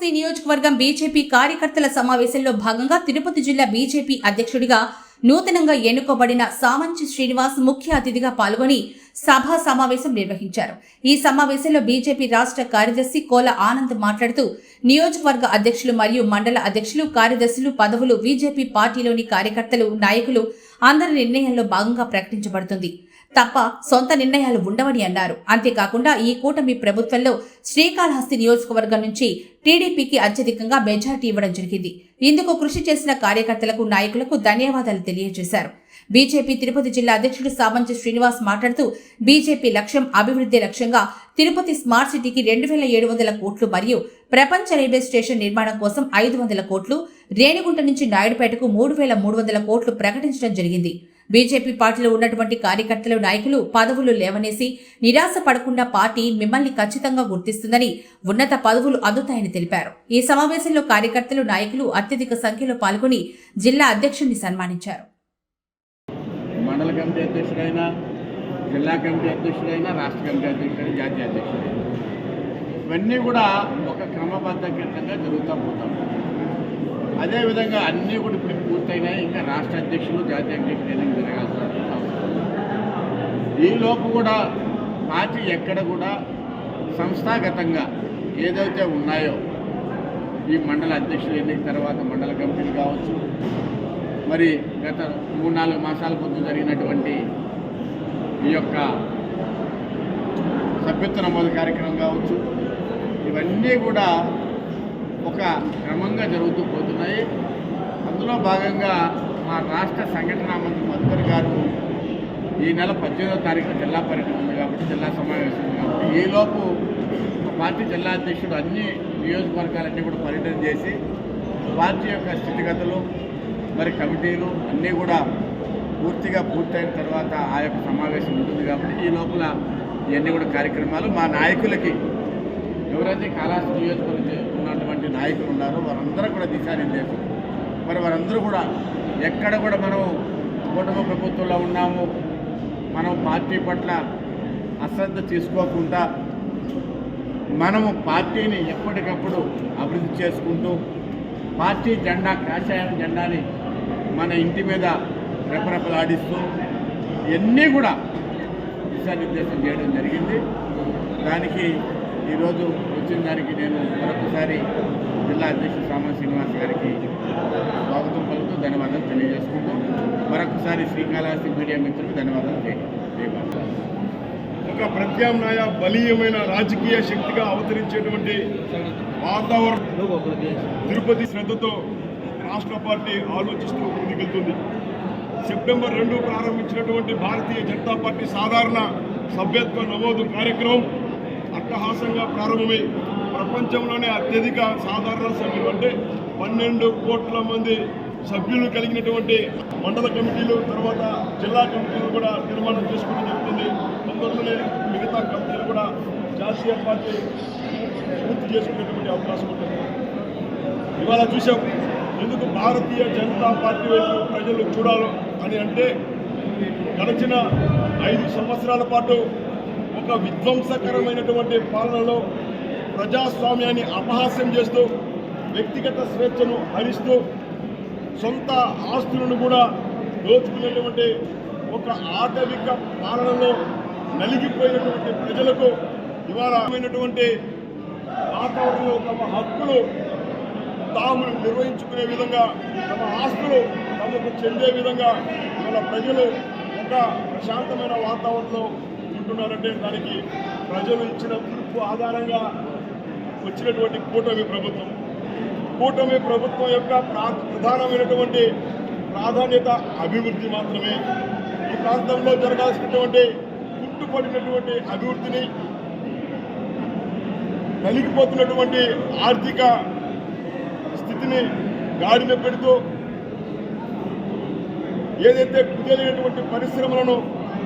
నియోజకవర్గం బీజేపీ కార్యకర్తల సమావేశంలో భాగంగా తిరుపతి జిల్లా బీజేపీ అధ్యక్షుడిగా నూతనంగా ఎన్నుకోబడిన సామంచి శ్రీనివాస్ ముఖ్య అతిథిగా పాల్గొని సభా సమావేశం నిర్వహించారు. ఈ సమావేశంలో బీజేపీ రాష్ట్ర కార్యదర్శి కోల ఆనంద్ మాట్లాడుతూ నియోజకవర్గ అధ్యక్షులు మరియు మండల అధ్యక్షులు కార్యదర్శులు పదవులు బీజేపీ పార్టీలోని కార్యకర్తలు నాయకులు అందరి నిర్ణయంలో భాగంగా ప్రకటించబడుతుంది. తప్ప సొంత నిర్ణయాలు ఉండవని అన్నారు. అంతేకాకుండా ఈ కూటమి ప్రభుత్వంలో శ్రీకాళహస్తి నియోజకవర్గం నుంచి టీడీపీకి అత్యధికంగా మెజార్టీ ఇవ్వడం జరిగింది. ఇందుకు కృషి చేసిన కార్యకర్తలకు నాయకులకు ధన్యవాదాలు తెలియజేశారు. బీజేపీ తిరుపతి జిల్లా అధ్యక్షుడు సామంచి శ్రీనివాస్ మాట్లాడుతూ బీజేపీ లక్ష్యం అభివృద్ధి లక్ష్యంగా తిరుపతి స్మార్ట్ సిటీకి రెండు వేల ఏడు వందల కోట్లు మరియు ప్రపంచ రైల్వే స్టేషన్ నిర్మాణం కోసం ఐదు వందల కోట్లు రేణిగుంట నుంచి నాయుడుపేటకు మూడు వేల మూడు వందల కోట్లు ప్రకటించడం జరిగింది. బీజేపీ పార్టీలో ఉన్నటువంటి కార్యకర్తలు నాయకులు పదవులు లేవనేసి నిరాశ పడకుండా పార్టీ మిమ్మల్ని ఖచ్చితంగా గుర్తిస్తుందని ఉన్నత పదవులు అందుతాయని తెలిపారు. ఈ సమావేశంలో కార్యకర్తలు నాయకులు అత్యధిక సంఖ్యలో పాల్గొని జిల్లా అధ్యక్షుడిని సన్మానించారు. మండల కమిటీ అధ్యక్షుడైనా జిల్లా కమిటీ అధ్యక్షుడైనా రాష్ట్ర కమిటీ అధ్యక్షుడైనా జాతీయ అధ్యక్షుడైనా. ఇవన్నీ కూడా ఒక క్రమబద్ధంగా జరుగుతూ పోతాం అదేవిధంగా అన్నీ కూడా ఇప్పుడు పూర్తయినాయి. ఇంకా రాష్ట్ర అధ్యక్షులు జాతీయ అధ్యక్షులు ఎన్నిక జరగాల్సిన ఈలోపు కూడా పార్టీ ఎక్కడ కూడా సంస్థాగతంగా ఏదైతే ఉన్నాయో ఈ మండల అధ్యక్షులు ఎన్నిక తర్వాత మండల కమిటీలు కావచ్చు మరి గత మూడు నాలుగు మాసాల పొద్దు జరిగినటువంటి ఈ యొక్క సభ్యత్వ నమోదు కార్యక్రమం కావచ్చు ఇవన్నీ కూడా ఒక క్రమంగా జరుగుతూ పోతున్నాయి. అందులో భాగంగా మా రాష్ట్ర సంఘటన మంత్రి మధుకర్ గారు ఈ నెల పద్దెనిమిదో తారీఖున జిల్లా పర్యటన ఉంది కాబట్టి జిల్లా సమావేశం ఉంది కాబట్టి ఈలోపు పార్టీ జిల్లా అధ్యక్షుడు అన్ని నియోజకవర్గాలన్నీ కూడా పర్యటన చేసి పార్టీ యొక్క స్థితిగతులు మరి కమిటీలు అన్నీ కూడా పూర్తిగా పూర్తయిన తర్వాత ఆ యొక్క సమావేశం ఉంటుంది కాబట్టి ఈ లోపల ఇవన్నీ కూడా కార్యక్రమాలు మా నాయకులకి ఎవరైతే కాళాస్తి నియోజకవర్గం ఉన్నటువంటి నాయకులు ఉన్నారో వారందరూ కూడా దిశానిర్దేశం మరి వారందరూ కూడా ఎక్కడ కూడా మనం కుటుంబ ప్రభుత్వంలో ఉన్నాము మనం పార్టీ పట్ల అశ్రద్ధ తీసుకోకుండా మనము పార్టీని ఎప్పటికప్పుడు అభివృద్ధి చేసుకుంటూ పార్టీ జెండా కాషాయం జెండాని మన ఇంటి మీద రెపరెపలాడిస్తూ ఇవన్నీ కూడా దిశానిర్దేశం చేయడం జరిగింది. దానికి ఈరోజు వచ్చిన దానికి నేను మరొకసారి జిల్లా అధ్యక్షుడు సామాన్ శ్రీనివాస్ గారికి స్వాగతం పలుకుతూ ధన్యవాదాలు తెలియజేసుకుంటూ మరొకసారి శ్రీకాళహస్తి మీడియా మిత్రులకు ధన్యవాదాలు ఒక ప్రత్యామ్నాయ బలీయమైన రాజకీయ శక్తిగా అవతరించేటువంటి వాతావరణం తిరుపతి శ్రద్ధతో రాష్ట్ర పార్టీ ఆలోచిస్తూ ముందుకెళ్తుంది. సెప్టెంబర్ రెండు ప్రారంభించినటువంటి భారతీయ జనతా పార్టీ సాధారణ సభ్యత్వ నమోదు కార్యక్రమం అట్టహాసంగా ప్రారంభమై ప్రపంచంలోనే అత్యధిక సాధారణ సభ్యులు అంటే పన్నెండు కోట్ల మంది సభ్యులు కలిగినటువంటి మండల కమిటీలు తర్వాత జిల్లా కమిటీలు కూడా నిర్మాణం చేసుకోవడం జరుగుతుంది. తొందరలోనే మిగతా కమిటీలు కూడా జాతీయ పార్టీ పూర్తి చేసుకునేటువంటి అవకాశం ఉంటుంది. ఇవాళ చూసాం ఎందుకు భారతీయ జనతా పార్టీ వైపు ప్రజలు చూడాలి అని అంటే గడిచిన ఐదు సంవత్సరాల పాటు ఒక విధ్వంసకరమైనటువంటి పాలనలో ప్రజాస్వామ్యాన్ని అపహాస్యం చేస్తూ వ్యక్తిగత స్వేచ్ఛను హరిస్తూ సొంత ఆస్తులను కూడా దోచుకునేటువంటి ఒక ఆటవిక పాలనలో నలిగిపోయినటువంటి ప్రజలకు ఇవాళమైనటువంటి వాతావరణంలో తమ హక్కులు తాము నిర్వహించుకునే విధంగా తమ ఆస్తులు తమకు చెందే విధంగా ఇవాళ ప్రజలు ఒక ప్రశాంతమైన వాతావరణంలో ఉంటున్నారంటే దానికి ప్రజలు ఇచ్చిన తీర్పు ఆధారంగా వచ్చినటువంటి కూటమి ప్రభుత్వం. కూటమి ప్రభుత్వం యొక్క ప్రా- ప్రధానమైనటువంటి ప్రాధాన్యత అభివృద్ధి మాత్రమే. ఈ ప్రాంతంలో జరగాల్సినటువంటి పుట్టుపడినటువంటి అభివృద్ధిని నలిగిపోతున్నటువంటి ఆర్థిక స్థితిని గాడిన పెడుతూ ఏదైతే కుదేలినటువంటి పరిశ్రమలను